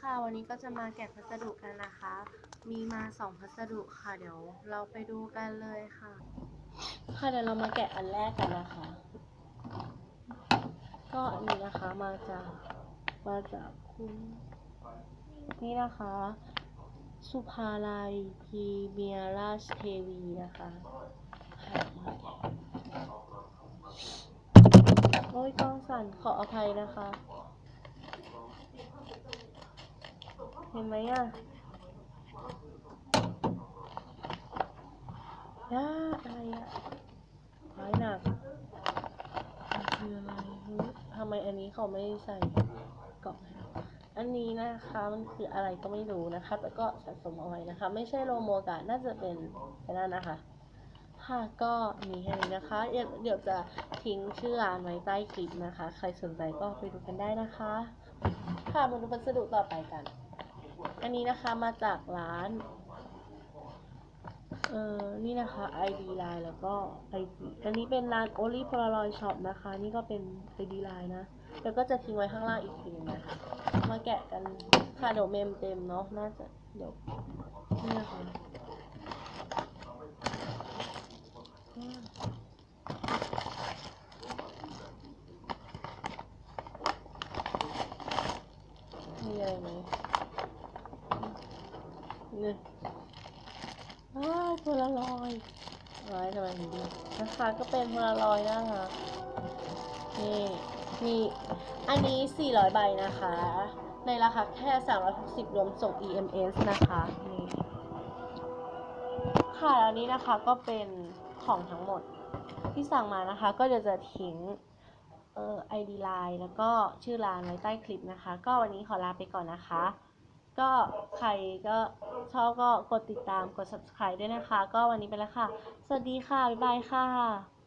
ค่ะ วันนี้ก็จะมาแกะพัสดุกันนะคะ มีมาสองพัสดุค่ะ เดี๋ยวเราไปดูกันเลยค่ะ ค่ะเดี๋ยวเรามาแกะอันแรกกันนะคะ ก็อันนี้นะคะมาจากมาจากคุณนี่นะคะ สุภาลัยพีเมียราชเทวีนะคะโอ้ยกล้องสั่นขออภัยนะคะ เห็นไหมอะย่าอะไรอะร้ายหนักมันคืออะไรทำไมอันนี้เขาไม่ใส่กล่องให้เราอันนี้นะคะมันคืออะไรก็ไม่รู้นะคะ แต่ก็สะสมเอาไว้นะคะ ไม่ใช่โลโมกะน่าจะเป็นแค่นั้นนะคะค่ะก็มีแค่นี้นะคะ เดี๋ยวเดี๋ยวจะทิ้งชื่อร้านไว้ใต้คลิปนะคะ ใครสนใจก็ไปดูกันได้นะคะ ค่ะมาดูพัสดุต่อไปกัน อันนี้นะคะมาจากร้าน เออนี่นะคะ ID Line แล้วก็ IG อันนี้เป็นร้าน Only Polaroid Shop นะคะ นี่ก็เป็น ID Line นะ แล้วก็จะทิ้งไว้ข้างล่างอีกทีนึงนะคะ มาแกะกันค่ะเดี๋ยวเมมเต็มเนาะ น่าจะเดี๋ยวนี่นะคะอืมมีอะไรไหม นี่ว้าวโพลารอยด์ไว้ทำไมดีนะคะก็เป็นโพลารอยนะคะนี่มีอันนี้ 400 ใบนะคะ ในราคาแค่ 360 รวมส่ง EMS นะคะนี่ค่ะอันนี้นะคะก็เป็นของทั้งหมดที่สั่งมานะคะ ก็เดี๋ยวจะทิ้งเอ่อ ID Line แล้วก็ชื่อร้านไว้ใต้คลิปนะคะ ก็วันนี้ขอลาไปก่อนนะคะ ก็ใครก็ชอบก็กดติดตามกด subscribe ด้วยนะคะ ก็วันนี้ไปแล้วค่ะ สวัสดีค่ะ บ๊ายบายค่ะ